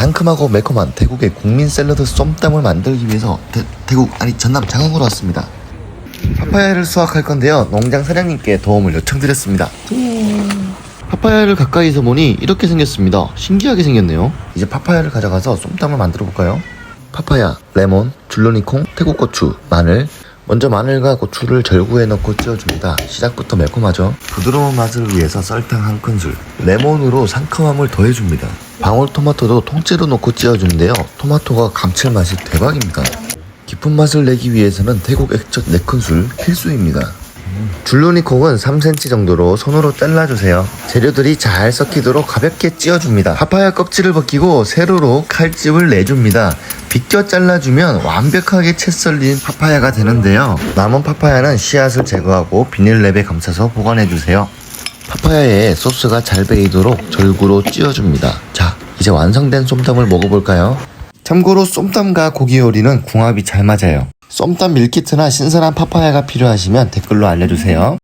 상큼하고 매콤한 태국의 국민 샐러드 쏨땀을 만들기 위해서 대, 태국 아니 전남 장흥으로 왔습니다. 파파야를 수확할 건데요. 농장 사장님께 도움을 요청드렸습니다. 파파야를 가까이서 보니 이렇게 생겼습니다. 신기하게 생겼네요. 이제 파파야를 가져가서 쏨땀을 만들어 볼까요? 파파야, 레몬, 줄로니콩, 태국 고추, 마늘. 먼저 마늘과 고추를 절구에 넣고 찌어줍니다. 시작부터 매콤하죠? 부드러운 맛을 위해서 설탕 한 큰술, 레몬으로 상큼함을 더해줍니다. 방울토마토도 통째로 넣고 찌어주는데요. 토마토가 감칠맛이 대박입니다. 깊은 맛을 내기 위해서는 태국 액젓 4큰술 필수입니다. 줄로니콩은 3cm 정도로 손으로 잘라주세요. 재료들이 잘 섞이도록 가볍게 찧어줍니다. 파파야 껍질을 벗기고 세로로 칼집을 내줍니다. 비껴 잘라주면 완벽하게 채 썰린 파파야가 되는데요. 남은 파파야는 씨앗을 제거하고 비닐랩에 감싸서 보관해주세요. 파파야에 소스가 잘 배이도록 절구로 찧어줍니다. 자, 이제 완성된 쏨땀을 먹어볼까요? 참고로 쏨땀과 고기 요리는 궁합이 잘 맞아요. 쏨땀 밀키트나 신선한 파파야가 필요하시면 댓글로 알려주세요.